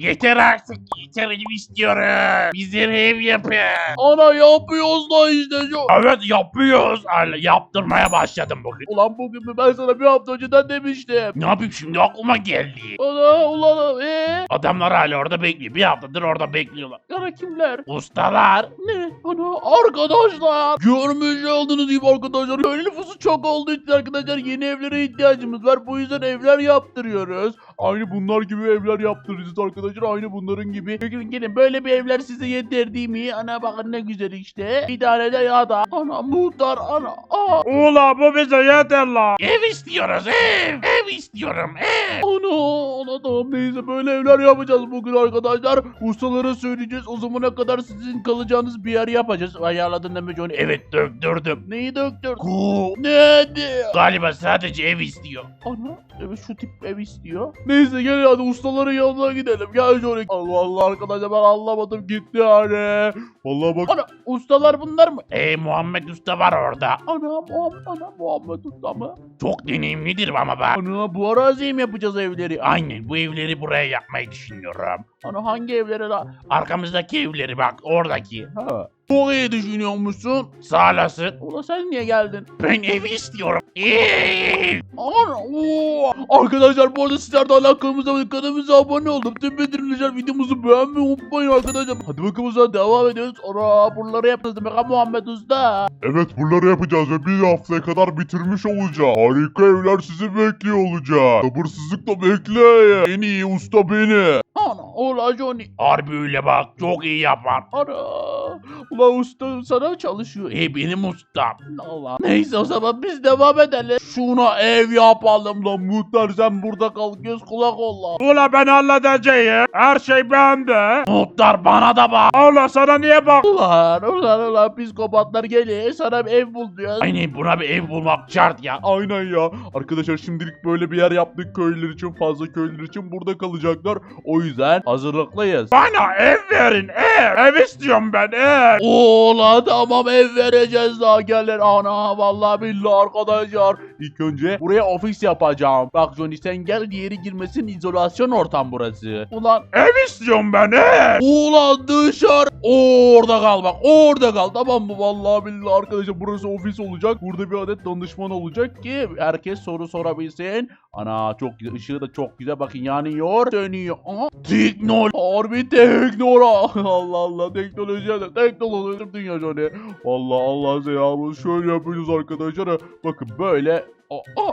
Yeter artık yeter ev istiyorum. Bize ev yapın. Ana yapıyoruz da işte şu. Evet yapıyoruz. Hala yaptırmaya başladım bugün. Ulan bugün mü ben sana bir hafta önceden demiştim. Ne yapayım şimdi aklıma geldi. Ana ulan eee? Adamlar hala orada bekliyor. Bir haftadır orada bekliyorlar. Ana kimler? Ustalar. Ne? Ana arkadaşlar. Görmüş olduğunuz gibi arkadaşlar. Köylü nüfusu çok olduğu için arkadaşlar yeni evlere ihtiyacımız var. Bu yüzden evler yaptırıyoruz. Aynı bunlar gibi evler yaptıracağız arkadaşlar. Aynı bunların gibi. Gelin gelin böyle bir evler size yeter değil mi? Ana bakın ne güzel işte. Bir tane de ya da. Ana muhtar ana. Aa. Ula bu bize yeter la. Ev istiyoruz ev. Ev istiyorum ev. Ana ana tamam neyse böyle evler yapacağız bugün arkadaşlar. Ustalara söyleyeceğiz. O zamana kadar sizin kalacağınız bir yer yapacağız. Ayarladın değil mi Johnny? Evet döktürdüm. Neyi döktün? Ku. Ne diyor? Galiba sadece ev istiyor. Ana evet şu tip ev istiyor. Neyse gel hadi ustaların yanına gidelim. Gel Johnny. Allah Allah arkadaşlar ben anlamadım gitti yani. Vallahi bak. Ana ustalar bunlar mı? E Muhammed Usta var orada. Ana Muhammed, ana Muhammed usta mı? Çok deneyimlidir ama bak. Ana bu araziye mi yapacağız evleri? Aynen bu evleri buraya yapmayı düşünüyorum. Ana hangi evlere la? Arkamızdaki evleri bak oradaki. Ha. Çok iyi düşünüyormuşsun. Sağ olasın. Ula sen niye geldin? Ben ev istiyorum. Arkadaşlar bu arada sizler de alakamıza ve kanalımıza abone olup tüm bildirimler videomuzu beğenmeyi unutmayın arkadaşlar. Hadi bakalım o zaman devam ediyoruz. Ana buraları yapacağız demek ha Muhammed Usta. Evet bunları yapacağız ve bir haftaya kadar bitirmiş olacağız. Harika evler sizi bekliyor olacak. Sabırsızlıkla bekleyin. En iyi usta beni. Ana ola Johnny. Harbi öyle bak çok iyi yapar. Ana. Ula usta sana çalışıyor. E benim ustam. Allah. Neyse o zaman biz devam edelim. Şuna ev yapalım lan muhtar sen burada kal göz kulak ol lan. Ula ben halledeceğim. Her şey bende. Muhtar bana da bak. Ula sana niye bak? Ulan ulan ulan psikopatlar geliyor sana bir ev bul diyor. Aynen buna bir ev bulmak şart ya. Aynen ya. Arkadaşlar şimdilik böyle bir yer yaptık köylüler için fazla köylüler için burada kalacaklar. O yüzden hazırlıklıyız. Bana ev verin ev. Ev istiyorum ben ev. Ola tamam ev vereceğiz daha gelir. Ana vallahi billahi arkadaşlar. İlk önce buraya ofis yapacağım. Bak Johnny sen gel diğeri girmesin izolasyon ortam burası. Ulan Ev istiyorum ben ev. Ulan dışarı. Orada kal bak. Orada kal. Tamam mı? Vallahi billahi arkadaşlar burası ofis olacak. Burada bir adet danışman olacak ki herkes soru sorabilsin. Ana çok güzel. Işığı da çok güzel. Bakın yanıyor. Dönüyor. Aha. Teknol. Harbi teknora. Allah Allah. Teknoloji teknoloji dünya Johnny. Allah Allah selamı. Şöyle yapıyoruz arkadaşlar. Bakın böyle. Aa,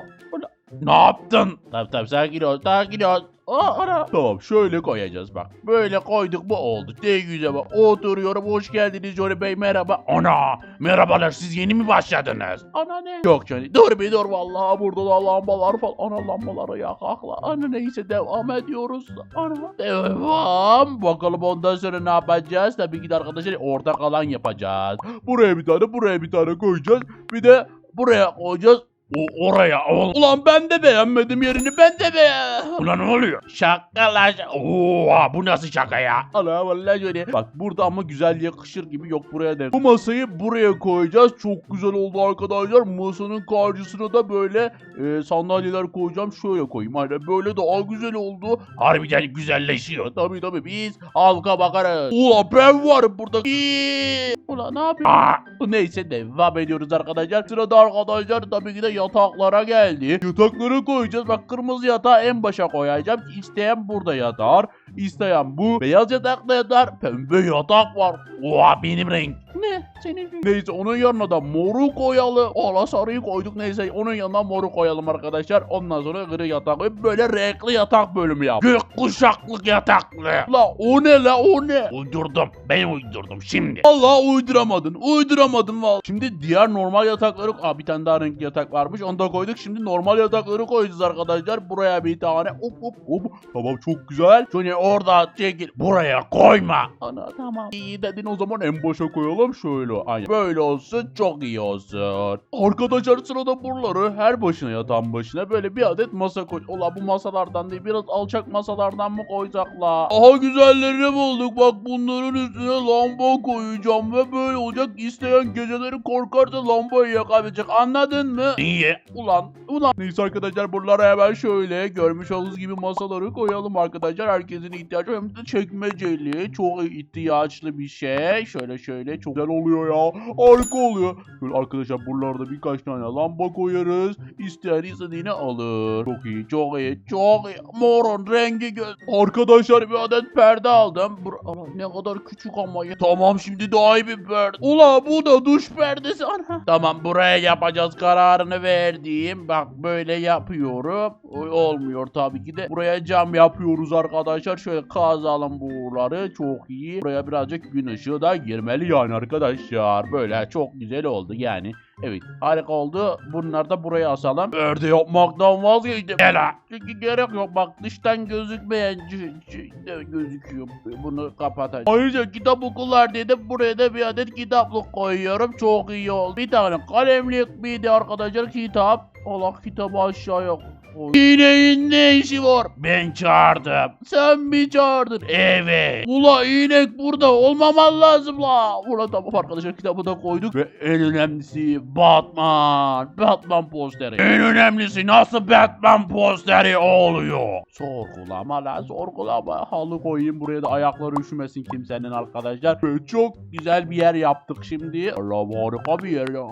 Ne yaptın? Tabii tabii sakin ol sakin ol. Aa, ana. Tamam şöyle koyacağız bak. Böyle koyduk bu oldu. Ne güzel bak. Oturuyorum hoş geldiniz Johnny Bey merhaba. Ana merhabalar siz yeni mi başladınız? Ana ne? Yok Johnny dur bir dur vallahi burada da lambalar falan. Ana lambaları yakakla. Ana neyse devam ediyoruz. Ana devam. Bakalım ondan sonra ne yapacağız? Tabii ki de arkadaşlar ortak alan yapacağız. Buraya bir tane buraya bir tane koyacağız. Bir de buraya koyacağız. O oraya ol. Ulan ben de beğenmedim yerini ben de beğenmedim. Ulan ne oluyor? Şakalar. Oha bu nasıl şaka ya? Ana vallahi şöyle. Bak burada ama güzel yakışır gibi yok buraya da. Bu masayı buraya koyacağız. Çok güzel oldu arkadaşlar. Masanın karşısına da böyle e, sandalyeler koyacağım. Şöyle koyayım. Aynen böyle daha güzel oldu. Harbiden güzelleşiyor. Tabii tabii biz halka bakarız. Ulan ben varım burada. İyi. Ulan ne yapıyorsun? Neyse devam ediyoruz arkadaşlar. Sırada arkadaşlar tabii ki de yataklara geldi. Yatakları koyacağız. Bak kırmızı yatağı en başa koyacağım. İsteyen burada yatar. İsteyen bu. Beyaz yatakta yatar. Pembe yatak var. oha benim renk. Ne? Senin Neyse onun yanına da moru koyalım. Ola sarıyı koyduk neyse onun yanına moru koyalım arkadaşlar. Ondan sonra gri yatak koyup böyle renkli yatak bölümü yap. Gök kuşaklı yataklı. La o ne la o ne? Uydurdum. Ben uydurdum şimdi. Allah uyduramadın. Uyduramadın vallahi. Şimdi diğer normal yatakları... Aa bir tane daha renkli yatak varmış. Onu da koyduk. Şimdi normal yatakları koyacağız arkadaşlar. Buraya bir tane. Hop hop hop. Tamam çok güzel. Johnny orada çekil. Buraya koyma. Ana tamam. İyi dedin o zaman en başa koyalım şöyle. Aynen. Böyle olsun çok iyi olsun. Arkadaşlar sırada buraları her başına yatan başına böyle bir adet masa koy. Ola bu masalardan değil biraz alçak masalardan mı koyacaklar? Aha güzellerini bulduk. Bak bunların üstüne lamba koyacağım ve böyle olacak. İsteyen geceleri korkarsa lambayı yakabilecek. Anladın mı? Niye? Ulan ulan. Neyse arkadaşlar buralara hemen şöyle görmüş olduğunuz gibi masaları koyalım arkadaşlar. Herkes hepimizin ihtiyacı hem de çekmeceli. Çok ihtiyaçlı bir şey. Şöyle şöyle çok güzel oluyor ya. Harika oluyor. Böyle arkadaşlar buralarda birkaç tane lamba koyarız. İsteyen istediğini alır. Çok iyi çok iyi çok iyi. Morun rengi göz. Arkadaşlar bir adet perde aldım. Bur- Ana, ne kadar küçük ama ya. Tamam şimdi daha iyi bir perde. Ula bu da duş perdesi. Ana. Tamam buraya yapacağız kararını verdiğim. Bak böyle yapıyorum. Olmuyor tabii ki de. Buraya cam yapıyoruz arkadaşlar. Şöyle kazalım buraları. Çok iyi. Buraya birazcık gün ışığı da girmeli yani arkadaşlar. Böyle çok güzel oldu yani. Evet harika oldu. Bunları da buraya asalım. Perde yapmaktan vazgeçtim. Ela. Çünkü gerek yok. Bak dıştan gözükmeyen gözüküyor. Bunu kapatacağım. Ayrıca kitap okullar dedim. Buraya da bir adet kitaplık koyuyorum. Çok iyi oldu. Bir tane kalemlik bir de arkadaşlar kitap. Allah kitabı aşağıya. İneğin ne işi var? Ben çağırdım. Sen mi çağırdın? Evet. Ula inek burada olmaman lazım la. Ula tamam arkadaşlar kitabı da koyduk. Ve en önemlisi Batman. Batman posteri. En önemlisi nasıl Batman posteri oluyor? Sorgulama la sorgulama. Halı koyayım buraya da ayakları üşümesin kimsenin arkadaşlar. Ve çok güzel bir yer yaptık şimdi. Allah harika bir yer ya.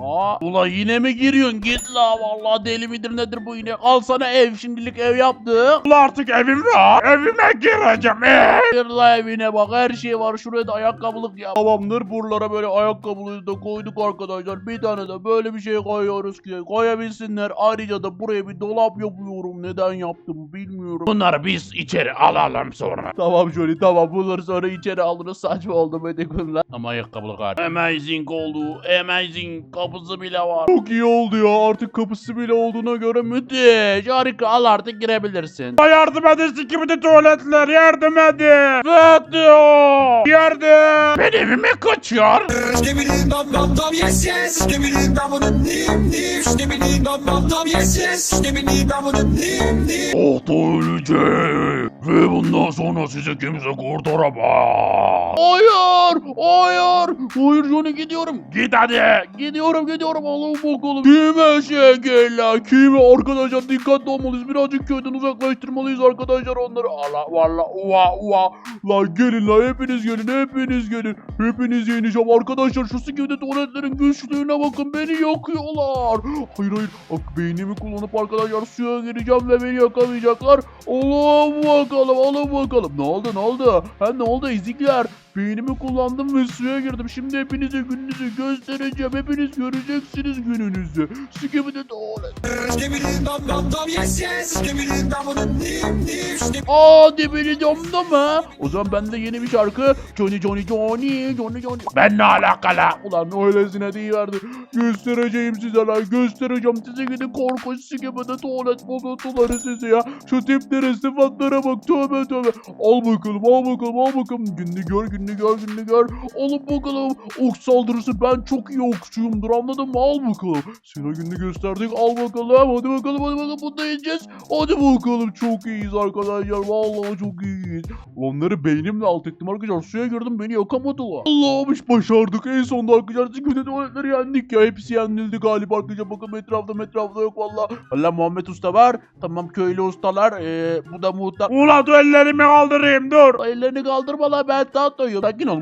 Ula yine mi giriyorsun? Git la vallahi deli midir nedir bu inek? Al sana ev şimdilik ev yaptık. Ulan artık evim var. Evime gireceğim. Eee. Bir la evine bak her şey var. Şuraya da ayakkabılık ya. Tamamdır buralara böyle ayakkabılığı da koyduk arkadaşlar. Bir tane de böyle bir şey koyuyoruz ki koyabilsinler. Ayrıca da buraya bir dolap yapıyorum. Neden yaptım bilmiyorum. Bunları biz içeri alalım sonra. Tamam şöyle tamam bunları sonra içeri alırız saçma oldu böyle bunlar. Ama ayakkabılık var. Amazing oldu. Amazing kapısı bile var. Çok iyi oldu ya artık kapısı bile olduğuna göre müthiş. Harika al artık girebilirsin. Bana yardım edin sikimde tuvaletler yardım edin. Fetio. Yardım. Ben evime kaçıyor. Yes yes. Yes yes. Dim. Ota ölecek. Ve bundan sonra sizi kimse kurtaramaz. Hayır! Hayır! Hayır Johnny gidiyorum. Git hadi. Gidiyorum gidiyorum Allah'ım bakalım. Kime şekiller? Kime arkadaşlar dikkatli olmalıyız. Birazcık köyden uzaklaştırmalıyız arkadaşlar onları. Allah valla uva uva. Lan gelin lan hepiniz gelin hepiniz gelin. Hepiniz yeneceğim arkadaşlar. Şu sikimde tuvaletlerin güçlüğüne bakın beni yakıyorlar. Hayır hayır. Bak beynimi kullanıp arkadaşlar suya gireceğim ve beni yakamayacaklar. Allah'ım bakalım alın bakalım. Ne oldu ne oldu? Ha ne oldu ezikler? Beynimi kullandım ve suya girdim. Şimdi hepinize gününüzü göstereceğim. Hepiniz göreceksiniz gününüzü. Sikimde tuvalet. Skibbidi dum dum dum yes yes. Skibbidi dum dum dim dim. Skib- Aa dibini domda mı? O zaman bende yeni bir şarkı. Johnny Johnny Johnny Johnny Johnny. Ben ne alakalı? Ulan öylesine deyiverdi. Göstereceğim size lan göstereceğim. Size gidin korkunç sikimde tuvalet bozuntuları size ya. Şu tiplere sıfatlara bak tövbe tövbe. Al bakalım al bakalım al bakalım. Gününü gör gününü gör gününü gör. Alın bakalım. Ok saldırısı ben çok iyi okçuyumdur anladın mı? Al bakalım. Sana gününü gösterdik al bakalım. Hadi bakalım hadi bakalım bunu da yiyeceğiz. Hadi bakalım çok iyiyiz arkadaşlar. Vallahi çok iyiyiz. Onları beynimle alt ettim arkadaşlar. Suya girdim beni yakamadılar. Allah'ım iş başardık. En sonunda arkadaşlar sikimde tuvaletleri yendik ya. Hepsi yenildi galiba arkadaşlar. Bakın etrafta etrafta yok valla. Valla Muhammed Usta var. Tamam köylü ustalar. Ee, bu da muhtar. Ulan dur ellerimi kaldırayım dur. Ellerini kaldırma la ben tahtayım. Sakin ol.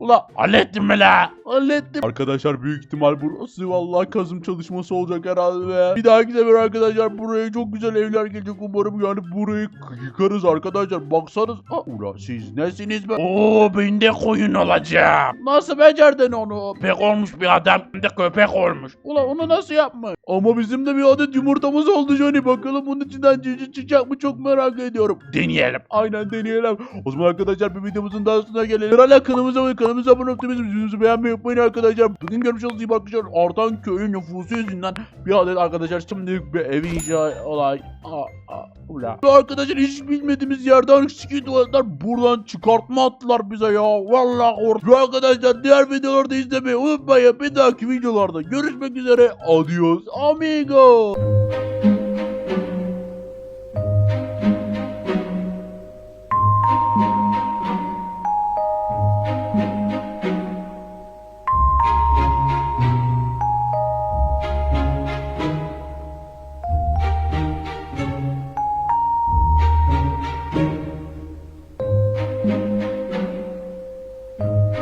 Ula Hallettin mi la? Hallettim. Arkadaşlar büyük ihtimal burası vallahi kazım çalışması olacak herhalde. Bir dahaki sefer arkadaşlar buraya çok güzel evler gelecek umarım yani burayı yıkarız arkadaşlar. Baksanız. Aa, ula siz nesiniz be? Oo ben de koyun olacağım. Nasıl becerdin onu? Köpek olmuş bir adam hem de köpek olmuş. Ulan onu nasıl yapmış? Ama bizim de bir adet yumurtamız oldu Johnny. Bakalım bunun içinden civciv çıkacak mı çok merak ediyorum. Deneyelim. Aynen deneyelim. O zaman arkadaşlar bir videomuzun daha sonuna gelelim. Hala kanalımıza ve kanalımıza abone olup bizim videomuzu beğenmeyi unutmayın arkadaşlar. Bugün görmüş olduğunuz gibi arkadaşlar artan köyün nüfusu yüzünden bir adet arkadaşlar şimdi bir ev inşa olay. Aa, aa, arkadaşlar hiç bilmediğimiz yerden siki tuvaletler buradan çıkartma attılar bize ya. Vallahi korktum. Ve arkadaşlar diğer videolarda izlemeyi unutmayın. Bir dahaki videolarda görüşmek üzere. Adios amigo.